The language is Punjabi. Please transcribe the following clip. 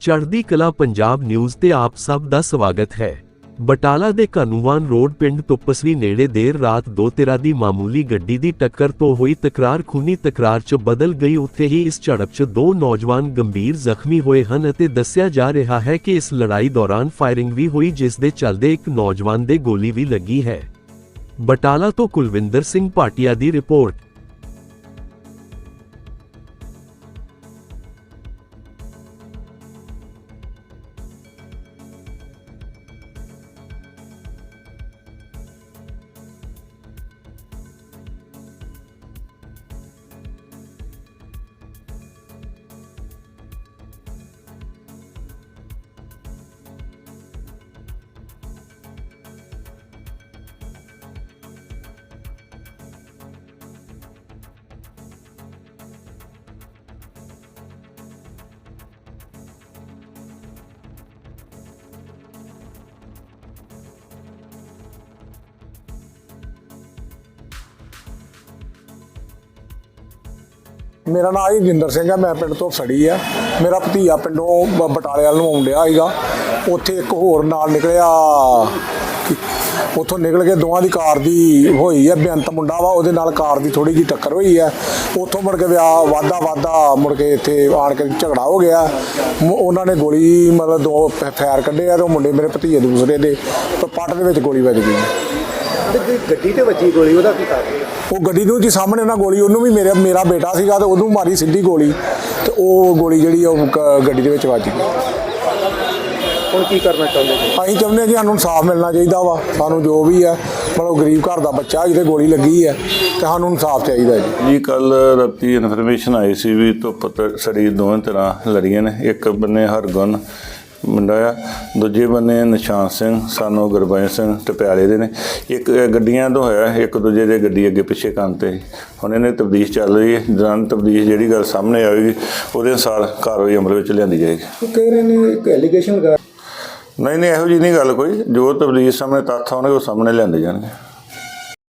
ਚੜ੍ਹਦੀ ਕਲਾ ਪੰਜਾਬ ਨਿਊਜ਼ ਤੇ ਆਪ ਸਭ ਦਾ ਸਵਾਗਤ ਹੈ। ਬਟਾਲਾ ਦੇ ਕਾਨੂੰਵਾਨ ਰੋਡ ਪਿੰਡ ਤੁਪਸਵੀ ਨੇੜੇ ਦੇਰ ਰਾਤ ਦੋ ਧਿਰਾਂ ਦੀ ਮਾਮੂਲੀ ਗੱਡੀ ਦੀ ਟੱਕਰ ਤੋਂ ਹੋਈ ਤਕਰਾਰ ਖੂਨੀ ਤਕਰਾਰ 'ਚ ਬਦਲ ਗਈ। ਉੱਥੇ ਹੀ ਇਸ ਝੜਪ 'ਚ ਦੋ ਨੌਜਵਾਨ ਗੰਭੀਰ ਜ਼ਖਮੀ ਹੋਏ ਹਨ ਅਤੇ ਦੱਸਿਆ ਜਾ ਰਿਹਾ ਹੈ ਕਿ ਇਸ ਲੜਾਈ ਦੌਰਾਨ ਫਾਇਰਿੰਗ ਵੀ ਹੋਈ, ਜਿਸ ਦੇ ਚੱਲਦੇ ਇੱਕ ਨੌਜਵਾਨ ਦੇ ਗੋਲੀ ਵੀ ਲੱਗੀ ਹੈ। ਬਟਾਲਾ ਤੋਂ ਕੁਲਵਿੰਦਰ ਸਿੰਘ ਭਾਟੀਆ ਦੀ ਰਿਪੋਰਟ। ਮੇਰਾ ਨਾਮ ਜੀ ਜਿੰਦਰ ਸਿੰਘ ਹੈ ਮੈਂ ਪਿੰਡ ਤੋਂ ਸੜੀ ਆ। ਮੇਰਾ ਭਤੀਆ ਪਿੰਡੋਂ ਬ- ਬਟਾਲੇ ਵੱਲ ਨੂੰ ਆਉਣ ਡਿਆ ਸੀਗਾ। ਉੱਥੇ ਇੱਕ ਹੋਰ ਨਾਲ ਨਿਕਲਿਆ ਉੱਥੋਂ ਨਿਕਲ ਕੇ ਦੋਵਾਂ ਦੀ ਕਾਰ ਦੀ ਹੋਈ ਹੈ ਬੇਅੰਤ ਮੁੰਡਾ ਵਾ, ਉਹਦੇ ਨਾਲ ਕਾਰ ਦੀ ਥੋੜੀ ਜਿਹੀ ਟੱਕਰ ਹੋਈ ਹੈ ਉੱਥੋਂ ਮੁੜ ਕੇ ਵਿਆਹ ਵਾਦਾ ਵਾਦਾ ਮੁੜ ਕੇ ਇੱਥੇ ਆਣ ਕੇ ਝਗੜਾ ਹੋ ਗਿਆ। ਮ- ਉਹਨਾਂ ਨੇ ਗੋਲੀ ਮਤਲਬ ਦੋ ਫ- ਫਾਇਰ ਕੱਢੇ ਆ ਤੇ ਉਹ ਮੁੰਡੇ ਮੇਰੇ ਭਤੀਜੇ ਦੂਸਰੇ ਦੇ, ਤੇ ਪੱਟ ਦੇ ਵਿੱਚ ਗੋਲੀ ਵੱਜ ਗਈ। ਤੇ ਗੱਡੀ ਤੇ ਵੱਜੀ ਗੋਲੀ ਉਹਦਾ ਕੀ ਕਾਰਨ? ਉਹ ਗੱਡੀ ਨੂੰ ਜੀ ਸਾਹਮਣੇ ਉਹਨਾਂ ਗੋਲੀ ਉਹਨੂੰ ਵੀ ਮੇਰੇ ਮੇਰਾ ਬੇਟਾ ਸੀਗਾ ਤੇ ਉਹਨੂੰ ਮਾਰੀ ਸਿੱਧੀ ਗੋਲੀ ਤੇ ਉਹ ਗੋਲੀ ਜਿਹੜੀ ਆ ਉਹ ਗੱਡੀ ਦੇ ਵਿੱਚ ਵੱਜ ਗਈ। ਹੁਣ ਕੀ ਕਰਨਾ ਚਾਹੁੰਦੇ ਜੀ ਅਸੀਂ ਚਾਹੁੰਦੇ ਹਾਂ ਕਿ ਸਾਨੂੰ ਇਨਸਾਫ ਮਿਲਣਾ ਚਾਹੀਦਾ ਵਾ ਸਾਨੂੰ ਜੋ ਵੀ ਆ ਮਤਲਬ ਗਰੀਬ ਘਰ ਦਾ ਬੱਚਾ ਜਿਹਦੇ ਗੋਲੀ ਲੱਗੀ ਹੈ ਤੇ ਸਾਨੂੰ ਇਨਸਾਫ ਚਾਹੀਦਾ ਜੀ। ਜੀ ਕੱਲ ਰਾਤੀ ਇਨਫੋਰਮੇਸ਼ਨ ਆਈ ਸੀ ਵੀ ਧੁੱਪ ਤੇ ਸੜੀ ਦੋਵੇਂ ਤਰ੍ਹਾਂ ਲੜੀਆਂ ਨੇ ਇੱਕ ਬੰਨੇ ਹਰਗੁਣ ਮੁੰਡਾ ਆ। ਦੂਜੇ ਬੰਨੇ ਨਿਸ਼ਾਨ ਸਿੰਘ ਸਾਨੂੰ ਗੁਰਬਚਨ ਸਿੰਘ ਟਪਿਆਲੇ ਦੇ ਨੇ। ਇੱਕ ਗੱਡੀਆਂ ਤੋਂ ਹੋਇਆ ਇੱਕ ਦੂਜੇ ਦੇ ਗੱਡੀ ਅੱਗੇ ਪਿੱਛੇ ਕਰਨ ਤੇ। ਹੁਣ ਇਹਨੇ ਤਬਦੀਸ਼ ਚੱਲ ਰਹੀ ਹੈ। ਦੌਰਾਨ ਤਬਦੀਸ਼ ਜਿਹੜੀ ਗੱਲ ਸਾਹਮਣੇ ਆਵੇਗੀ ਉਹਦੇ ਅਨੁਸਾਰ ਕਾਰਵਾਈ ਅਮਲ ਵਿੱਚ ਲਿਆਂਦੀ ਜਾਏਗੀ। ਕਹਿ ਰਹੇ ਨੇ ਇੱਕ ਐਲੀਗੇਸ਼ਨ ਲਗਾ ਨਹੀਂ ਨਹੀਂ ਇਹੋ ਜਿਹੀ ਨਹੀਂ ਗੱਲ ਕੋਈ। ਜੋ ਤਬਦੀਸ਼ ਸਾਹਮਣੇ ਤੱਥ ਆਉਣਗੇ ਉਹ ਸਾਹਮਣੇ ਲਿਆਂਦੇ ਜਾਣਗੇ।